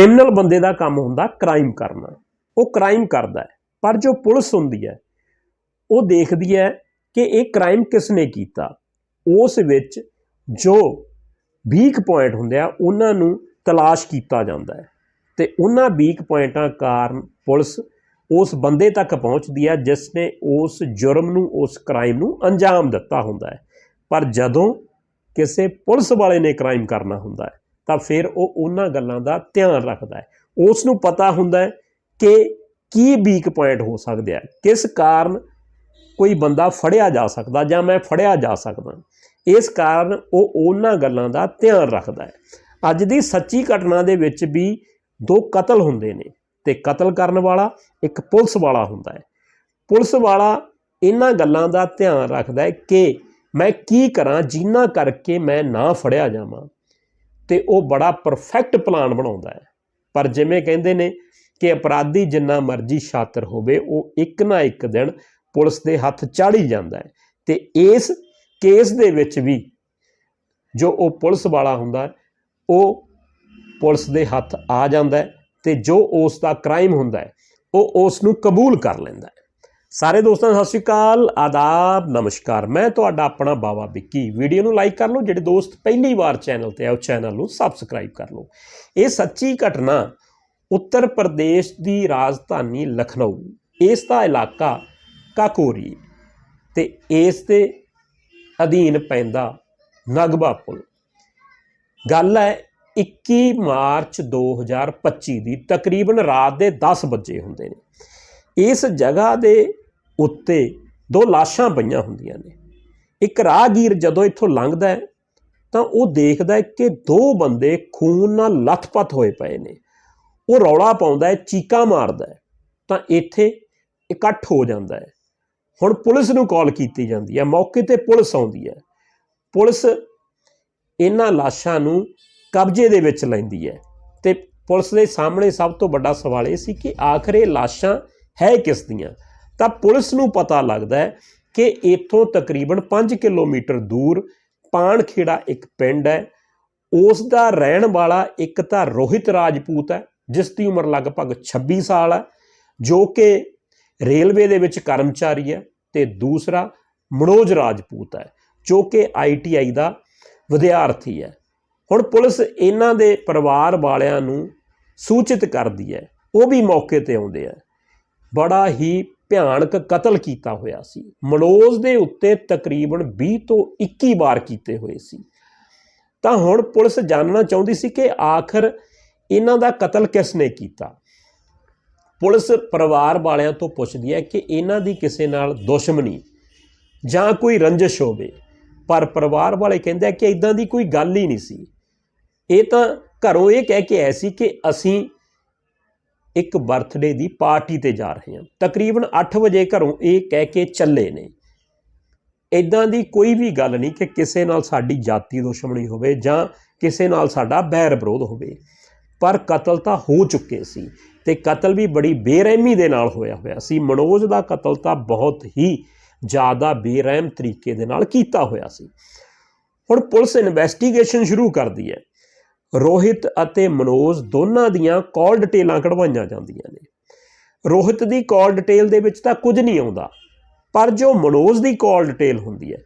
Criminal ਬੰਦੇ ਦਾ ਕੰਮ ਹੁੰਦਾ ਕ੍ਰਾਈਮ ਕਰਨਾ। ਉਹ ਕ੍ਰਾਈਮ ਕਰਦਾ ਹੈ। ਪਰ ਜੋ ਪੁਲਿਸ ਹੁੰਦੀ ਹੈ, ਉਹ ਦੇਖਦੀ ਹੈ ਕਿ ਇਹ ਕ੍ਰਾਈਮ ਕਿਸ ਨੇ ਕੀਤਾ। ਉਸ ਵਿੱਚ ਜੋ ਵੀਕ ਪੁਆਇੰਟ ਹੁੰਦੇ ਆ, ਉਹਨਾਂ ਨੂੰ ਤਲਾਸ਼ ਕੀਤਾ ਜਾਂਦਾ ਹੈ। ਤੇ ਉਹਨਾਂ ਵੀਕ ਪੁਆਇੰਟਾਂ ਕਾਰਨ ਪੁਲਿਸ ਉਸ ਬੰਦੇ ਤੱਕ ਪਹੁੰਚਦੀ ਹੈ, ਜਿਸ ਨੇ ਉਸ ਜੁਰਮ ਨੂੰ, ਉਸ ਕ੍ਰਾਈਮ ਨੂੰ ਅੰਜਾਮ ਦਿੱਤਾ ਹੁੰਦਾ ਹੈ। ਪਰ ਜਦੋਂ ਕਿਸੇ ਪੁਲਿਸ ਵਾਲੇ ਨੇ ਕ੍ਰਾਈਮ ਕਰਨਾ ਹੁੰਦਾ ਹੈ ਤਾਂ ਫਿਰ ਉਹ ਉਹਨਾਂ ਗੱਲਾਂ ਦਾ ਧਿਆਨ ਰੱਖਦਾ ਹੈ। ਉਸ ਨੂੰ ਪਤਾ ਹੁੰਦਾ ਹੈ ਕਿ ਕੀ ਵੀਕ ਪੁਆਇੰਟ ਹੋ ਸਕਦੇ ਆ। ਕਿਸ ਕਾਰਨ ਕੋਈ ਬੰਦਾ ਫੜਿਆ ਜਾ ਸਕਦਾ ਜਾਂ ਮੈਂ ਫੜਿਆ ਜਾ ਸਕਦਾ। ਇਸ ਕਾਰਨ ਉਹ ਉਹਨਾਂ ਗੱਲਾਂ ਦਾ ਧਿਆਨ ਰੱਖਦਾ ਹੈ। ਅੱਜ ਦੀ ਸੱਚੀ ਘਟਨਾ ਦੇ ਵਿੱਚ ਵੀ ਦੋ ਕਤਲ ਹੁੰਦੇ ਨੇ। ਤੇ ਕਤਲ ਕਰਨ ਵਾਲਾ ਇੱਕ ਪੁਲਿਸ ਵਾਲਾ ਹੁੰਦਾ ਹੈ। ਪੁਲਿਸ ਵਾਲਾ ਇਹਨਾਂ ਗੱਲਾਂ ਦਾ ਧਿਆਨ ਰੱਖਦਾ ਹੈ ਕਿ ਮੈਂ ਕੀ ਕਰਾਂ, ਜਿੰਨਾ ਕਰਕੇ ਮੈਂ ਨਾ ਫੜਿਆ ਜਾਵਾਂ। ਤੇ ਉਹ ਬੜਾ ਪਰਫੈਕਟ ਪਲਾਨ ਬਣਾਉਂਦਾ ਹੈ। ਪਰ ਜਿਵੇਂ ਕਹਿੰਦੇ ਨੇ ਕਿ ਅਪਰਾਧੀ ਜਿੰਨਾ ਮਰਜ਼ੀ ਸ਼ਾਤਰ ਹੋਵੇ, ਉਹ ਇੱਕ ਨਾ ਇੱਕ ਦਿਨ ਪੁਲਿਸ ਦੇ ਹੱਥ ਚੜ੍ਹ ਹੀ ਜਾਂਦਾ ਹੈ। ਤੇ ਇਸ ਕੇਸ ਦੇ ਵਿੱਚ ਵੀ ਜੋ ਉਹ ਪੁਲਿਸ ਵਾਲਾ ਹੁੰਦਾ ਉਹ ਪੁਲਿਸ ਦੇ ਹੱਥ ਆ ਜਾਂਦਾ ਹੈ ਤੇ ਜੋ ਉਸ ਦਾ ਕ੍ਰਾਈਮ ਹੁੰਦਾ ਉਹ ਉਸ ਨੂੰ ਕਬੂਲ ਕਰ ਲੈਂਦਾ ਸਾਰੇ ਦੋਸਤਾਂ, ਸਤਿ ਸ਼੍ਰੀ ਅਕਾਲ, ਆਦਾਬ, ਨਮਸਕਾਰ। ਮੈਂ ਤੁਹਾਡਾ ਆਪਣਾ ਬਾਵਾ ਵਿੱਕੀ। ਵੀਡੀਓ ਨੂੰ ਲਾਈਕ ਕਰ ਲਓ, ਜਿਹੜੇ ਦੋਸਤ ਪਹਿਲੀ ਵਾਰ ਚੈਨਲ ਤੇ ਆ, ਉਹ ਚੈਨਲ ਨੂੰ ਸਬਸਕ੍ਰਾਈਬ ਕਰ ਲਓ। ਇਹ ਸੱਚੀ ਘਟਨਾ ਉੱਤਰ ਪ੍ਰਦੇਸ਼ ਦੀ ਰਾਜਧਾਨੀ ਲਖਨਊ, ਇਸ ਦਾ ਇਲਾਕਾ ਕਾਕੋਰੀ ਤੇ ਇਸ ਦੇ ਅਧੀਨ ਪੈਂਦਾ ਨਗਬਾ ਪੁਲ। ਗੱਲ ਹੈ 21 ਮਾਰਚ 2025 ਦੀ, ਤਕਰੀਬਨ ਰਾਤ ਦੇ 10 ਵਜੇ ਹੁੰਦੇ ਨੇ। ਇਸ ਜਗ੍ਹਾ ਦੇ ਉੱਤੇ ਦੋ ਲਾਸ਼ਾਂ ਪਈਆਂ ਹੁੰਦੀਆਂ ਨੇ। ਇੱਕ ਰਾਹਗੀਰ ਜਦੋਂ ਇੱਥੋਂ ਲੰਘਦਾ ਹੈ, ਤਾਂ ਉਹ ਦੇਖਦਾ ਹੈ ਕਿ ਦੋ ਬੰਦੇ ਖੂਨ ਨਾਲ ਲੱਥਪੱਥ ਹੋਏ ਪਏ ਨੇ। ਉਹ ਰੌਲਾ ਪਾਉਂਦਾ ਹੈ, ਚੀਕਾਂ ਮਾਰਦਾ ਹੈ, ਤਾਂ ਇੱਥੇ ਇਕੱਠ ਹੋ ਜਾਂਦਾ ਹੈ। ਹੁਣ ਪੁਲਿਸ ਨੂੰ ਕਾਲ ਕੀਤੀ ਜਾਂਦੀ ਹੈ, ਮੌਕੇ ਤੇ ਪੁਲਿਸ ਆਉਂਦੀ ਹੈ। ਪੁਲਿਸ ਇਹਨਾਂ ਲਾਸ਼ਾਂ ਨੂੰ ਕਬਜ਼ੇ ਦੇ ਵਿੱਚ ਲੈਂਦੀ ਹੈ ਤੇ ਪੁਲਿਸ ਦੇ ਸਾਹਮਣੇ ਸਭ ਤੋਂ ਵੱਡਾ ਸਵਾਲ ਇਹ ਸੀ ਕਿ ਆਖਰ ਇਹ ਲਾਸ਼ਾਂ ਹੈ ਕਿਸ ਦੀਆਂ? ਤਾਂ ਪੁਲਿਸ ਨੂੰ ਪਤਾ ਲੱਗਦਾ ਹੈ ਕਿ ਇੱਥੋਂ ਤਕਰੀਬਨ 5 ਕਿਲੋਮੀਟਰ ਦੂਰ ਪਾਣਖੇੜਾ ਇੱਕ ਪਿੰਡ ਹੈ। ਉਸ ਦਾ ਰਹਿਣ ਵਾਲਾ ਇੱਕ ਤਾਂ ਰੋਹਿਤ ਰਾਜਪੂਤ ਹੈ, ਜਿਸ ਦੀ ਉਮਰ ਲਗਭਗ 26 ਸਾਲ ਹੈ, ਜੋ ਕਿ ਰੇਲਵੇ ਦੇ ਵਿੱਚ ਕਰਮਚਾਰੀ ਹੈ ਤੇ ਦੂਸਰਾ ਮਨੋਜ ਰਾਜਪੂਤ ਹੈ, ਜੋ ਕਿ ਆਈਟੀਆਈ ਦਾ ਵਿਦਿਆਰਥੀ ਹੈ। ਹੁਣ ਪੁਲਿਸ ਇਹਨਾਂ ਦੇ ਪਰਿਵਾਰ ਵਾਲਿਆਂ ਨੂੰ ਸੂਚਿਤ ਕਰਦੀ ਹੈ, ਉਹ ਵੀ ਮੌਕੇ ਤੇ ਆਉਂਦੇ ਆ। ਬੜਾ ਹੀ ਭਿਆਨਕ ਕਤਲ ਕੀਤਾ ਹੋਇਆ ਸੀ। ਮਨੋਜ ਦੇ ਉੱਤੇ ਤਕਰੀਬਨ 20 ਤੋਂ 21 ਵਾਰ ਕੀਤੇ ਹੋਏ ਸੀ। ਤਾਂ ਹੁਣ ਪੁਲਿਸ ਜਾਣਨਾ ਚਾਹੁੰਦੀ ਸੀ ਕਿ ਆਖਰ ਇਹਨਾਂ ਦਾ ਕਤਲ ਕਿਸ ਨੇ ਕੀਤਾ? ਪੁਲਿਸ ਪਰਿਵਾਰ ਵਾਲਿਆਂ ਤੋਂ ਪੁੱਛਦੀ ਹੈ ਕਿ ਇਹਨਾਂ ਦੀ ਕਿਸੇ ਨਾਲ ਦੁਸ਼ਮਣੀ ਜਾਂ ਕੋਈ ਰੰਜਿਸ਼ ਹੋਵੇ। ਪਰ ਪਰਿਵਾਰ ਵਾਲੇ ਕਹਿੰਦੇ ਕਿ ਇਦਾਂ ਦੀ ਕੋਈ ਗੱਲ ਹੀ ਨਹੀਂ ਸੀ। ਇਹ ਤਾਂ ਘਰੋਂ ਇਹ ਕਹਿ ਕੇ ਆਏ ਸੀ ਕਿ ਅਸੀਂ ਇੱਕ ਬਰਥਡੇ ਦੀ ਪਾਰਟੀ ਤੇ ਜਾ ਰਹੇ ਹਾਂ। ਤਕਰੀਬਨ 8 ਵਜੇ ਘਰੋਂ ਇਹ ਕਹਿ ਕੇ ਚੱਲੇ ਨੇ। ਇਦਾਂ ਦੀ ਕੋਈ ਵੀ ਗੱਲ ਨਹੀਂ ਕਿ ਕਿਸੇ ਨਾਲ ਸਾਡੀ ਜਾਤੀ ਦੁਸ਼ਮਣੀ ਹੋਵੇ ਜਾਂ ਕਿਸੇ ਨਾਲ ਸਾਡਾ ਬੈਰ ਵਿਰੋਧ ਹੋਵੇ। ਪਰ ਕਤਲ ਤਾਂ ਹੋ ਚੁੱਕੇ ਸੀ ਤੇ ਕਤਲ ਵੀ ਬੜੀ ਬੇਰਹਿਮੀ ਦੇ ਨਾਲ ਹੋਇਆ ਹੋਇਆ ਸੀ। ਮਨੋਜ ਦਾ ਕਤਲ ਤਾਂ ਬਹੁਤ ਹੀ ਜ਼ਿਆਦਾ ਬੇਰਹਿਮ ਤਰੀਕੇ ਦੇ ਨਾਲ ਕੀਤਾ ਹੋਇਆ ਸੀ। ਹੁਣ ਪੁਲਿਸ ਇਨਵੈਸਟੀਗੇਸ਼ਨ ਸ਼ੁਰੂ ਕਰਦੀ ਹੈ। ਰੋਹਿਤ ਅਤੇ ਮਨੋਜ ਦੋਨਾਂ ਦੀਆਂ ਕਾਲ ਡਿਟੇਲਾਂ ਕਢਵਾਈਆਂ ਜਾਂਦੀਆਂ ਨੇ। ਰੋਹਿਤ ਦੀ ਕਾਲ ਡਿਟੇਲ ਦੇ ਵਿੱਚ ਤਾਂ ਕੁਝ ਨਹੀਂ ਆਉਂਦਾ, ਪਰ ਜੋ ਮਨੋਜ ਦੀ ਕਾਲ ਡਿਟੇਲ ਹੁੰਦੀ ਹੈ,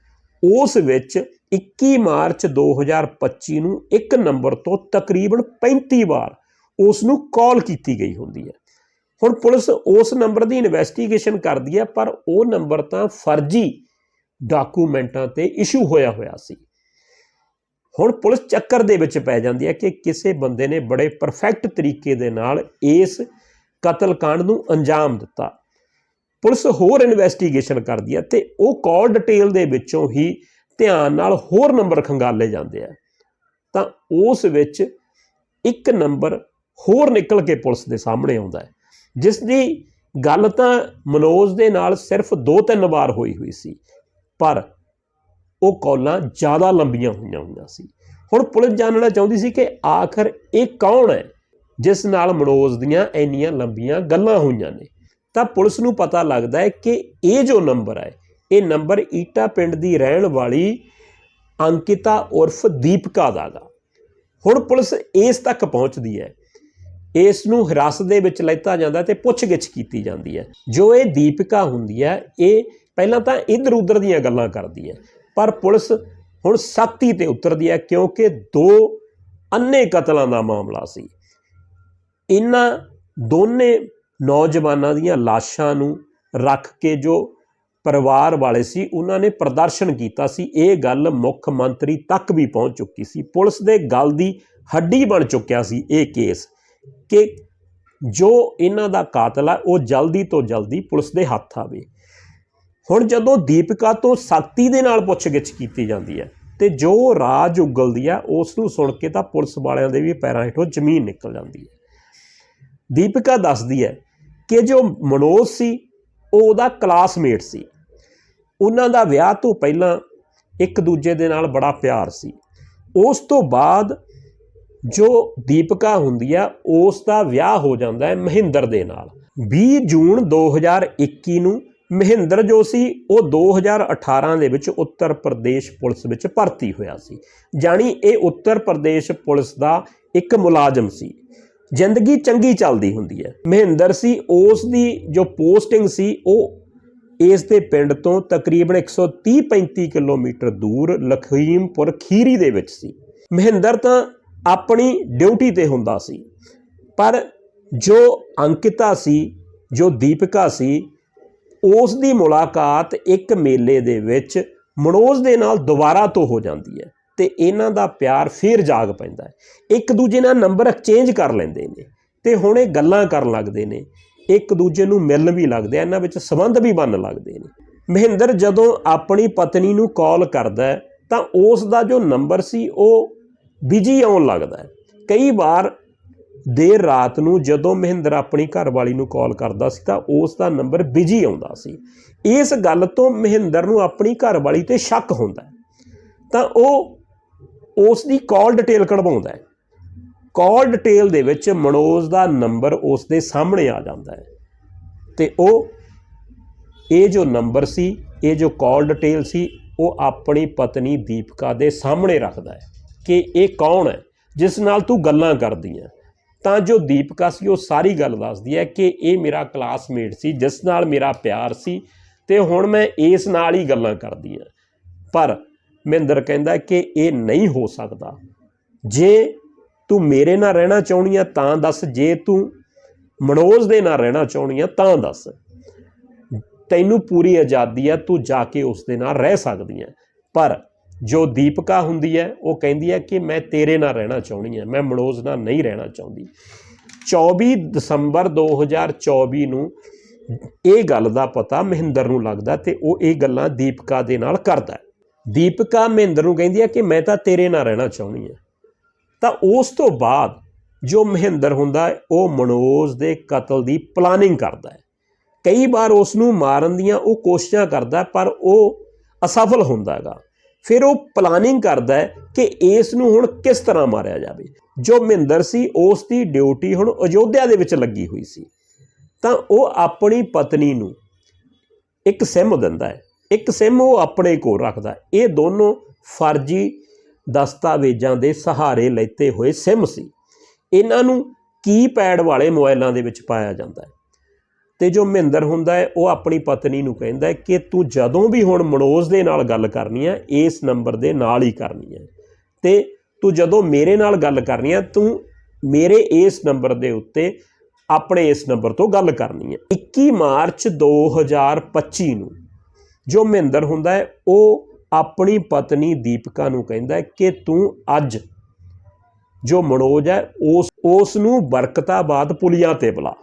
ਉਸ ਵਿੱਚ 21 ਮਾਰਚ 2025 ਨੂੰ ਇੱਕ ਨੰਬਰ ਤੋਂ ਤਕਰੀਬਨ 35 ਵਾਰ ਉਸ ਨੂੰ ਕਾਲ ਕੀਤੀ ਗਈ ਹੁੰਦੀ ਹੈ। ਹੁਣ ਪੁਲਿਸ ਉਸ ਨੰਬਰ ਦੀ ਇਨਵੈਸਟੀਗੇਸ਼ਨ ਕਰਦੀ ਹੈ, ਪਰ ਉਹ ਨੰਬਰ ਤਾਂ ਫਰਜ਼ੀ ਡਾਕੂਮੈਂਟਾਂ ਤੇ ਇਸ਼ੂ ਹੋਇਆ ਹੋਇਆ ਸੀ। ਹੁਣ ਪੁਲਿਸ ਚੱਕਰ ਦੇ ਵਿੱਚ ਪੈ ਜਾਂਦੀ ਹੈ ਕਿ ਕਿਸੇ ਬੰਦੇ ਨੇ ਬੜੇ ਪਰਫੈਕਟ ਤਰੀਕੇ ਦੇ ਨਾਲ ਇਸ ਕਤਲकांड ਨੂੰ ਅੰਜਾਮ ਦਿੱਤਾ। ਪੁਲਿਸ ਹੋਰ ਇਨਵੈਸਟੀਗੇਸ਼ਨ ਕਰਦੀ ਹੈ ਤੇ ਉਹ ਕਾਲ ਡਿਟੇਲ ਦੇ ਵਿੱਚੋਂ ਹੀ ਧਿਆਨ ਨਾਲ ਹੋਰ ਨੰਬਰ ਖੰਗਾਲੇ ਜਾਂਦੇ ਆ। ਤਾਂ ਉਸ ਵਿੱਚ ਇੱਕ ਨੰਬਰ ਹੋਰ ਨਿਕਲ ਕੇ ਪੁਲਿਸ ਦੇ ਸਾਹਮਣੇ ਆਉਂਦਾ ਹੈ। ਜਿਸ ਦੀ ਗੱਲ ਤਾਂ ਮਨੋਜ ਦੇ ਨਾਲ ਸਿਰਫ 2-3 ਵਾਰ ਹੋਈ ਹੋਈ ਸੀ, ਪਰ ਉਹ ਕੌਲਾਂ ਜ਼ਿਆਦਾ ਲੰਬੀਆਂ ਹੋਈਆਂ ਹੋਈਆਂ ਸੀ। ਹੁਣ ਪੁਲਿਸ ਜਾਣਨਾ ਚਾਹੁੰਦੀ ਸੀ ਕਿ ਆਖਰ ਇਹ ਕੌਣ ਹੈ, ਜਿਸ ਨਾਲ ਮਨੋਜ ਦੀਆਂ ਇੰਨੀਆਂ ਲੰਬੀਆਂ ਗੱਲਾਂ ਹੋਈਆਂ ਨੇ। ਤਾਂ ਪੁਲਿਸ ਨੂੰ ਪਤਾ ਲੱਗਦਾ ਹੈ ਕਿ ਇਹ ਜੋ ਨੰਬਰ ਹੈ, ਇਹ ਨੰਬਰ ਈਟਾ ਪਿੰਡ ਦੀ ਰਹਿਣ ਵਾਲੀ ਅੰਕਿਤਾ ਉਰਫ ਦੀਪਕਾ ਦਾ ਗਾ। ਹੁਣ ਪੁਲਿਸ ਇਸ ਤੱਕ ਪਹੁੰਚਦੀ ਹੈ, ਇਸ ਨੂੰ ਹਿਰਾਸਤ ਦੇ ਵਿੱਚ ਲੈਤਾ ਜਾਂਦਾ ਤੇ ਪੁੱਛਗਿੱਛ ਕੀਤੀ ਜਾਂਦੀ ਹੈ। ਜੋ ਇਹ ਦੀਪਿਕਾ ਹੁੰਦੀ ਹੈ, ਇਹ ਪਹਿਲਾਂ ਤਾਂ ਇੱਧਰ ਉੱਧਰ ਦੀਆਂ ਗੱਲਾਂ ਕਰਦੀ ਹੈ। ਪਰ ਪੁਲਿਸ ਹੁਣ ਸਖਤੀ ਤੇ ਉਤਰਦੀ ਹੈ ਕਿਉਂਕਿ ਦੋ ਅੰਨੇ ਕਤਲਾਂ ਦਾ ਮਾਮਲਾ ਸੀ। ਇਹਨਾਂ ਦੋਨੇ ਨੌਜਵਾਨਾਂ ਦੀਆਂ ਲਾਸ਼ਾਂ ਨੂੰ ਰੱਖ ਕੇ ਜੋ ਪਰਿਵਾਰ ਵਾਲੇ ਸੀ ਉਹਨਾਂ ਨੇ ਪ੍ਰਦਰਸ਼ਨ ਕੀਤਾ ਸੀ। ਇਹ ਗੱਲ ਮੁੱਖ ਮੰਤਰੀ ਤੱਕ ਵੀ ਪਹੁੰਚ ਚੁੱਕੀ ਸੀ। ਪੁਲਿਸ ਦੇ ਗੱਲ ਦੀ ਹੱਡੀ ਬਣ ਚੁੱਕਿਆ ਸੀ ਇਹ ਕੇਸ ਕਿ ਜੋ ਇਹਨਾਂ ਦਾ ਕਾਤਲ ਹੈ ਉਹ ਜਲਦੀ ਤੋਂ ਜਲਦੀ ਪੁਲਿਸ ਦੇ ਹੱਥ ਆਵੇ। ਹੁਣ ਜਦੋਂ ਦੀਪਿਕਾ ਤੋਂ ਸਖਤੀ ਦੇ ਨਾਲ ਪੁੱਛਗਿੱਛ ਕੀਤੀ ਜਾਂਦੀ ਹੈ ਤੇ ਜੋ ਰਾਜ ਉਗਲਦੀ ਆ ਉਸ ਨੂੰ ਸੁਣ ਕੇ ਤਾਂ ਪੁਲਿਸ ਵਾਲਿਆਂ ਦੇ ਵੀ ਪੈਰਾਂ ਹੇਠੋਂ ਜ਼ਮੀਨ ਨਿਕਲ ਜਾਂਦੀ ਹੈ। ਦੀਪਿਕਾ ਦੱਸਦੀ ਹੈ ਕਿ ਜੋ ਮਨੋਜ ਸੀ, ਉਹ ਉਹਦਾ ਕਲਾਸਮੇਟ ਸੀ। ਉਹਨਾਂ ਦਾ ਵਿਆਹ ਤੋਂ ਪਹਿਲਾਂ ਇੱਕ ਦੂਜੇ ਦੇ ਨਾਲ ਬੜਾ ਪਿਆਰ ਸੀ। ਉਸ ਤੋਂ ਬਾਅਦ ਜੋ ਦੀਪਿਕਾ ਹੁੰਦੀ ਆ ਉਸ ਦਾ ਵਿਆਹ ਹੋ ਜਾਂਦਾ ਹੈ ਮਹਿੰਦਰ ਦੇ ਨਾਲ। 20 ਜੂਨ 2021 ਨੂੰ ਮਹਿੰਦਰ ਜੋ ਸੀ, ਉਹ 2018 ਦੇ ਵਿੱਚ ਉੱਤਰ ਪ੍ਰਦੇਸ਼ ਪੁਲਿਸ ਵਿੱਚ ਭਰਤੀ ਹੋਇਆ ਸੀ। ਜਾਣੀ ਇਹ ਉੱਤਰ ਪ੍ਰਦੇਸ਼ ਪੁਲਿਸ ਦਾ ਇੱਕ ਮੁਲਾਜ਼ਮ ਸੀ। ਜ਼ਿੰਦਗੀ ਚੰਗੀ ਚੱਲਦੀ ਹੁੰਦੀ ਹੈ। ਮਹਿੰਦਰ ਸੀ, ਉਸ ਦੀ ਜੋ ਪੋਸਟਿੰਗ ਸੀ, ਉਹ ਇਸ ਦੇ ਪਿੰਡ ਤੋਂ ਤਕਰੀਬਨ 130-35 ਕਿਲੋਮੀਟਰ ਦੂਰ ਲਖੀਮਪੁਰ ਖੀਰੀ ਦੇ ਵਿੱਚ ਸੀ। ਮਹਿੰਦਰ ਤਾਂ ਆਪਣੀ ਡਿਊਟੀ ਤੇ ਹੁੰਦਾ ਸੀ, ਪਰ ਜੋ ਅੰਕਿਤਾ ਸੀ, ਜੋ ਦੀਪਿਕਾ ਸੀ ਉਸ ਦੀ ਮੁਲਾਕਾਤ ਇੱਕ ਮੇਲੇ ਦੇ ਵਿੱਚ ਮਨੋਜ ਦੇ ਨਾਲ ਦੁਬਾਰਾ ਤੋਂ ਹੋ ਜਾਂਦੀ ਹੈ ਤੇ ਇਹਨਾਂ ਦਾ ਪਿਆਰ ਫੇਰ ਜਾਗ ਪੈਂਦਾ ਹੈ। ਇੱਕ ਦੂਜੇ ਨਾਲ ਨੰਬਰ ਐਕਸਚੇਂਜ ਕਰ ਲੈਂਦੇ ਨੇ ਤੇ ਹੁਣ ਇਹ ਗੱਲਾਂ ਕਰਨ ਲੱਗਦੇ ਨੇ। ਇੱਕ ਦੂਜੇ ਨੂੰ ਮਿਲਣ ਵੀ ਲੱਗਦੇ ਆ, ਇਹਨਾਂ ਵਿੱਚ ਸਬੰਧ ਵੀ ਬਣਨ ਲੱਗਦੇ ਨੇ। ਮਹਿੰਦਰ ਜਦੋਂ ਆਪਣੀ ਪਤਨੀ ਨੂੰ ਕਾਲ ਕਰਦਾ ਹੈ ਤਾਂ ਉਸ ਦਾ ਜੋ ਨੰਬਰ ਸੀ ਉਹ ਬਿਜ਼ੀ ਆਉਣ ਲੱਗਦਾ ਹੈ। ਕਈ ਵਾਰ ਦੇਰ ਰਾਤ ਨੂੰ ਜਦੋਂ ਮਹਿੰਦਰ ਆਪਣੀ ਘਰਵਾਲੀ ਨੂੰ ਕਾਲ ਕਰਦਾ ਸੀ ਤਾਂ ਉਸ ਦਾ ਨੰਬਰ ਬਿਜ਼ੀ ਆਉਂਦਾ ਸੀ। ਇਸ ਗੱਲ ਤੋਂ ਮਹਿੰਦਰ ਨੂੰ ਆਪਣੀ ਘਰਵਾਲੀ ਤੇ ਸ਼ੱਕ ਹੁੰਦਾ ਤਾਂ ਉਹ ਉਸ ਦੀ ਕਾਲ ਡਿਟੇਲ ਕਢਵਾਉਂਦਾ ਹੈ। ਕਾਲ ਡਿਟੇਲ ਦੇ ਵਿੱਚ ਮਨੋਜ ਦਾ ਨੰਬਰ ਉਸ ਦੇ ਸਾਹਮਣੇ ਆ ਜਾਂਦਾ ਹੈ। ਤੇ ਉਹ, ਇਹ ਜੋ ਨੰਬਰ ਸੀ, ਇਹ ਜੋ ਕਾਲ ਡਿਟੇਲ ਸੀ, ਉਹ ਆਪਣੀ ਪਤਨੀ ਦੀਪਕਾ ਦੇ ਸਾਹਮਣੇ ਰੱਖਦਾ ਹੈ ਕਿ ਇਹ ਕੌਣ ਹੈ, ਜਿਸ ਨਾਲ ਤੂੰ ਗੱਲਾਂ ਕਰਦੀ ਹੈ। ਤਾਂ ਜੋ ਦੀਪਕਾ ਸੀ, ਉਹ ਸਾਰੀ ਗੱਲ ਦੱਸਦੀ ਹੈ ਕਿ ਇਹ ਮੇਰਾ ਕਲਾਸਮੇਟ ਸੀ, ਜਿਸ ਨਾਲ ਮੇਰਾ ਪਿਆਰ ਸੀ ਤੇ ਹੁਣ ਮੈਂ ਇਸ ਨਾਲ ਹੀ ਗੱਲਾਂ ਕਰਦੀ ਹਾਂ। ਪਰ ਮਹਿੰਦਰ ਕਹਿੰਦਾ ਕਿ ਇਹ ਨਹੀਂ ਹੋ ਸਕਦਾ। ਜੇ ਤੂੰ ਮੇਰੇ ਨਾਲ ਰਹਿਣਾ ਚਾਹੁੰਦੀ ਆ ਤਾਂ ਦੱਸ, ਜੇ ਤੂੰ ਮਨੋਜ ਦੇ ਨਾਲ ਰਹਿਣਾ ਚਾਹੁੰਦੀ ਆ ਤਾਂ ਦੱਸ। ਤੈਨੂੰ ਪੂਰੀ ਆਜ਼ਾਦੀ ਆ ਤੂੰ ਜਾ ਕੇ ਉਸ ਦੇ ਨਾਲ ਰਹਿ ਸਕਦੀ ਆ ਪਰ ਜੋ ਦੀਪਕਾ ਹੁੰਦੀ ਹੈ, ਉਹ ਕਹਿੰਦੀ ਹੈ ਕਿ ਮੈਂ ਤੇਰੇ ਨਾਲ ਰਹਿਣਾ ਚਾਹੁੰਦੀ ਹਾਂ, ਮੈਂ ਮਨੋਜ ਨਾਲ ਨਹੀਂ ਰਹਿਣਾ ਚਾਹੁੰਦੀ। 24 ਦਸੰਬਰ 2024 ਨੂੰ ਇਹ ਗੱਲ ਦਾ ਪਤਾ ਮਹਿੰਦਰ ਨੂੰ ਲੱਗਦਾ ਤੇ ਉਹ ਇਹ ਗੱਲਾਂ ਦੀਪਕਾ ਦੇ ਨਾਲ ਕਰਦਾ। ਹੈ। ਦੀਪਕਾ ਮਹਿੰਦਰ ਨੂੰ ਕਹਿੰਦੀ ਹੈ ਕਿ ਮੈਂ ਤਾਂ ਤੇਰੇ ਨਾਲ ਰਹਿਣਾ ਚਾਹੁੰਦੀ ਹਾਂ। ਤਾਂ ਉਸ ਤੋਂ ਬਾਅਦ ਜੋ ਮਹਿੰਦਰ ਹੁੰਦਾ ਉਹ ਮਨੋਜ ਦੇ ਕਤਲ ਦੀ ਪਲਾਨਿੰਗ ਕਰਦਾ ਹੈ। ਕਈ ਵਾਰ ਉਸ ਨੂੰ ਮਾਰਨ ਦੀਆਂ ਉਹ ਕੋਸ਼ਿਸ਼ਾਂ ਕਰਦਾ ਪਰ ਉਹ ਅਸਫਲ ਹੁੰਦਾ ਹੈਗਾ। ਫਿਰ ਉਹ ਪਲਾਨਿੰਗ ਕਰਦਾ ਹੈ ਕਿ ਇਸ ਨੂੰ ਹੁਣ ਕਿਸ ਤਰ੍ਹਾਂ ਮਾਰਿਆ ਜਾਵੇ। ਜੋ ਮਹਿੰਦਰ ਸੀ, ਉਸ ਦੀ ਡਿਊਟੀ ਹੁਣ ਅਯੋਧਿਆ ਦੇ ਵਿੱਚ ਲੱਗੀ ਹੋਈ ਸੀ। ਤਾਂ ਉਹ ਆਪਣੀ ਪਤਨੀ ਨੂੰ ਇੱਕ ਸਿਮ ਦਿੰਦਾ ਹੈ। ਇੱਕ ਸਿਮ ਉਹ ਆਪਣੇ ਕੋਲ ਰੱਖਦਾ ਇਹ ਦੋਨੋਂ ਫਰਜ਼ੀ ਦਸਤਾਵੇਜ਼ਾਂ ਦੇ ਸਹਾਰੇ ਲੈਤੇ ਹੋਏ ਸਿਮ ਸੀ। ਇਹਨਾਂ ਨੂੰ ਕੀਪੈਡ ਵਾਲੇ ਮੋਬਾਈਲਾਂ ਦੇ ਵਿੱਚ ਪਾਇਆ ਜਾਂਦਾ ਹੈ। ਤੇ ਜੋ ਮਹਿੰਦਰ ਹੁੰਦਾ ਹੈ, ਉਹ ਆਪਣੀ ਪਤਨੀ ਨੂੰ ਕਹਿੰਦਾ ਹੈ ਕਿ ਤੂੰ ਜਦੋਂ ਵੀ ਹੁਣ ਮਨੋਜ ਦੇ ਨਾਲ ਗੱਲ ਕਰਨੀ ਹੈ, ਇਸ ਨੰਬਰ ਦੇ ਨਾਲ ਹੀ ਕਰਨੀ ਹੈ। ਤੇ ਤੂੰ ਜਦੋਂ ਮੇਰੇ ਨਾਲ ਗੱਲ ਕਰਨੀ ਹੈ, ਤੂੰ ਮੇਰੇ ਇਸ ਨੰਬਰ ਦੇ ਉੱਤੇ ਆਪਣੇ ਇਸ ਨੰਬਰ ਤੋਂ ਗੱਲ ਕਰਨੀ ਹੈ। 21 ਮਾਰਚ 2025 ਨੂੰ ਜੋ ਮਹਿੰਦਰ ਹੁੰਦਾ ਹੈ, ਉਹ ਆਪਣੀ ਪਤਨੀ ਦੀਪਕਾ ਨੂੰ ਕਹਿੰਦਾ ਹੈ ਕਿ ਤੂੰ ਅੱਜ ਜੋ ਮਨੋਜ ਹੈ, ਉਸ ਉਸ ਨੂੰ ਬਰਕਤਾਬਾਦ ਪੁਲੀਆਂ ਤੇ ਬੁਲਾ।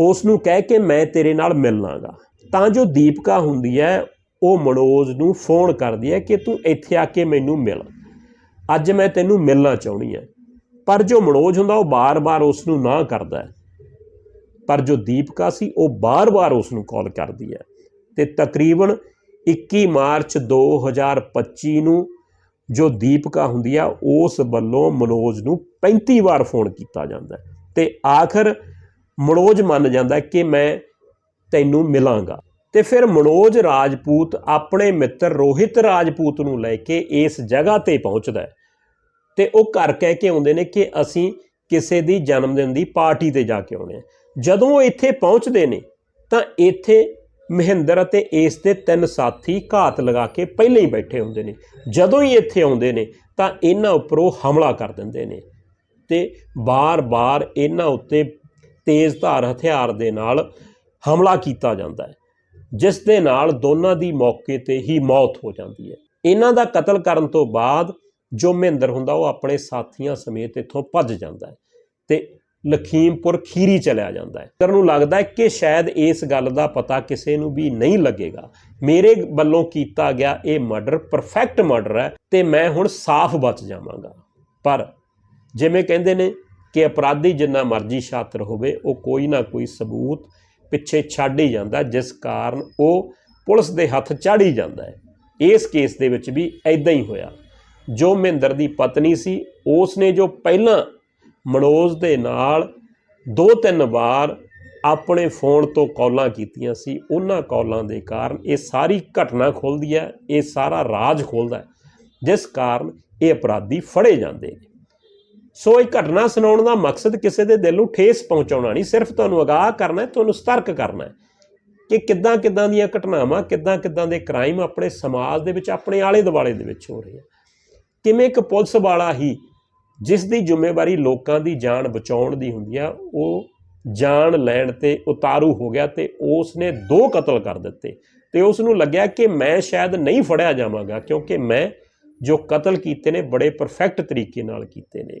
ਉਸ ਨੂੰ ਕਹਿ ਕੇ ਮੈਂ ਤੇਰੇ ਨਾਲ ਮਿਲਣਾਗਾ। ਤਾਂ ਜੋ ਦੀਪਕਾ ਹੁੰਦੀ ਹੈ ਉਹ ਮਨੋਜ ਨੂੰ ਫੋਨ ਕਰਦੀ ਹੈ ਕਿ ਤੂੰ ਇੱਥੇ ਆ ਕੇ ਮੈਨੂੰ ਮਿਲ। ਅੱਜ ਮੈਂ ਤੈਨੂੰ ਮਿਲਣਾ ਚਾਹੁੰਦੀ ਹੈ ਪਰ ਜੋ ਮਨੋਜ ਹੁੰਦਾ, ਉਹ ਬਾਰ-ਬਾਰ ਉਸ ਨੂੰ ਨਾ ਕਰਦਾ ਹੈ ਪਰ ਜੋ ਦੀਪਕਾ ਸੀ, ਉਹ ਬਾਰ-ਬਾਰ ਉਸ ਨੂੰ ਕਾਲ ਕਰਦੀ ਹੈ ਤੇ ਤਕਰੀਬਨ 21 ਮਾਰਚ 2025 ਨੂੰ ਜੋ ਦੀਪਕਾ ਹੁੰਦੀ ਆ, ਉਸ ਵੱਲੋਂ ਮਨੋਜ ਨੂੰ 35 ਵਾਰ ਫੋਨ ਕੀਤਾ ਜਾਂਦਾ ਹੈ ਤੇ ਆਖਰ ਮਨੋਜ ਮੰਨ ਜਾਂਦਾ ਕਿ ਮੈਂ ਤੈਨੂੰ ਮਿਲਾਂਗਾ। ਤੇ ਫਿਰ ਮਨੋਜ ਰਾਜਪੂਤ ਆਪਣੇ ਮਿੱਤਰ ਰੋਹਿਤ ਰਾਜਪੂਤ ਨੂੰ ਲੈ ਕੇ ਇਸ ਜਗ੍ਹਾ ਤੇ ਪਹੁੰਚਦਾ ਹੈ। ਤੇ ਉਹ ਘਰ ਕਹਿ ਕੇ ਆਉਂਦੇ ਨੇ ਕਿ ਅਸੀਂ ਕਿਸੇ ਦੀ ਜਨਮ ਦਿਨ ਦੀ ਪਾਰਟੀ ਤੇ ਜਾ ਕੇ ਆਉਣੇ ਆ। ਜਦੋਂ ਉਹ ਇੱਥੇ ਪਹੁੰਚਦੇ ਨੇ, ਤਾਂ ਇੱਥੇ ਮਹਿੰਦਰ ਅਤੇ ਇਸ ਦੇ ਤਿੰਨ ਸਾਥੀ ਘਾਤ ਲਗਾ ਕੇ ਪਹਿਲਾਂ ਹੀ ਬੈਠੇ ਹੁੰਦੇ ਨੇ। ਜਦੋਂ ਹੀ ਇੱਥੇ ਆਉਂਦੇ ਨੇ, ਤਾਂ ਇਹਨਾਂ ਉੱਪਰ ਉਹ ਹਮਲਾ ਕਰ ਦਿੰਦੇ ਨੇ। ਤੇ ਬਾਰ-ਬਾਰ ਇਹਨਾਂ ਉੱਤੇ ਤੇਜ਼ ਧਾਰ ਹਥਿਆਰ ਦੇ ਨਾਲ ਹਮਲਾ ਕੀਤਾ ਜਾਂਦਾ ਹੈ, ਜਿਸ ਦੇ ਨਾਲ ਦੋਨਾਂ ਦੀ ਮੌਕੇ ਤੇ ਹੀ ਮੌਤ ਹੋ ਜਾਂਦੀ ਹੈ। ਇਹਨਾਂ ਦਾ ਕਤਲ ਕਰਨ ਤੋਂ ਬਾਅਦ ਜੋ ਮਹਿੰਦਰ ਹੁੰਦਾ, ਉਹ ਆਪਣੇ ਸਾਥੀਆਂ ਸਮੇਤ ਇੱਥੋਂ ਭੱਜ ਜਾਂਦਾ ਹੈ ਤੇ ਲਖੀਮਪੁਰ ਖੀਰੀ ਚਲਿਆ ਜਾਂਦਾ ਹੈ। ਪਰ ਨੂੰ ਲੱਗਦਾ ਹੈ ਕਿ ਸ਼ਾਇਦ ਇਸ ਗੱਲ ਦਾ ਪਤਾ ਕਿਸੇ ਨੂੰ ਵੀ ਨਹੀਂ ਲੱਗੇਗਾ। ਮੇਰੇ ਵੱਲੋਂ ਕੀਤਾ ਗਿਆ ਇਹ ਮਰਡਰ ਪਰਫੈਕਟ ਮਰਡਰ ਹੈ ਤੇ ਮੈਂ ਹੁਣ ਸਾਫ਼ ਬਚ ਜਾਵਾਂਗਾ। ਪਰ ਜਿਵੇਂ ਕਹਿੰਦੇ ਨੇ ਕਿ ਅਪਰਾਧੀ ਜਿੰਨਾ ਮਰਜ਼ੀ ਛਾਤਰ ਹੋਵੇ, ਉਹ ਕੋਈ ਨਾ ਕੋਈ ਸਬੂਤ ਪਿੱਛੇ ਛੱਡ ਹੀ ਜਾਂਦਾ, ਜਿਸ ਕਾਰਨ ਉਹ ਪੁਲਿਸ ਦੇ ਹੱਥ ਚੜ੍ਹ ਹੀ ਜਾਂਦਾ ਹੈ। ਇਸ ਕੇਸ ਦੇ ਵਿੱਚ ਵੀ ਐਦਾਂ ਹੀ ਹੋਇਆ। ਜੋ ਮਹਿੰਦਰ ਦੀ ਪਤਨੀ ਸੀ ਉਸ ਨੇ ਜੋ ਪਹਿਲਾਂ ਮਨੋਜ ਦੇ ਨਾਲ ਦੋ ਤਿੰਨ ਵਾਰ ਆਪਣੇ ਫੋਨ ਤੋਂ ਕਾਲਾਂ ਕੀਤੀਆਂ ਸੀ, ਉਹਨਾਂ ਕਾਲਾਂ ਦੇ ਕਾਰਨ ਇਹ ਸਾਰੀ ਘਟਨਾ ਖੁੱਲਦੀ ਹੈ, ਇਹ ਸਾਰਾ ਰਾਜ ਖੁੱਲਦਾ ਹੈ, ਜਿਸ ਕਾਰਨ ਇਹ ਅਪਰਾਧੀ ਫੜੇ ਜਾਂਦੇ ਨੇ। ਸੋ ਇਹ ਘਟਨਾ ਸੁਣਾਉਣ ਦਾ ਮਕਸਦ ਕਿਸੇ ਦੇ ਦਿਲ ਨੂੰ ਠੇਸ ਪਹੁੰਚਾਉਣਾ ਨਹੀਂ, ਸਿਰਫ ਤੁਹਾਨੂੰ ਅਗਾਹ ਕਰਨਾ ਹੈ, ਤੁਹਾਨੂੰ ਸਤਰਕ ਕਰਨਾ ਹੈ ਕਿ ਕਿੱਦਾਂ ਕਿੱਦਾਂ ਦੀਆਂ ਘਟਨਾਵਾਂ, ਕਿੱਦਾਂ ਕਿੱਦਾਂ ਦੇ ਕ੍ਰਾਈਮ ਆਪਣੇ ਸਮਾਜ ਦੇ ਵਿੱਚ, ਆਪਣੇ ਆਲੇ ਦੁਆਲੇ ਦੇ ਵਿੱਚ ਹੋ ਰਹੇ ਆ। ਕਿਵੇਂ ਇੱਕ ਪੁਲਿਸ ਵਾਲਾ ਹੀ ਜਿਸ ਦੀ ਜ਼ਿੰਮੇਵਾਰੀ ਲੋਕਾਂ ਦੀ ਜਾਨ ਬਚਾਉਣ ਦੀ ਹੁੰਦੀ ਆ, ਉਹ ਜਾਨ ਲੈਣ ਤੇ ਉਤਾਰੂ ਹੋ ਗਿਆ ਤੇ ਉਸ ਨੇ ਦੋ ਕਤਲ ਕਰ ਦਿੱਤੇ ਤੇ ਉਸ ਨੂੰ ਲੱਗਿਆ ਕਿ ਮੈਂ ਸ਼ਾਇਦ ਨਹੀਂ ਫੜਿਆ ਜਾਵਾਂਗਾ ਕਿਉਂਕਿ ਮੈਂ ਜੋ ਕਤਲ ਕੀਤੇ ਨੇ ਬੜੇ ਪਰਫੈਕਟ ਤਰੀਕੇ ਨਾਲ ਕੀਤੇ ਨੇ।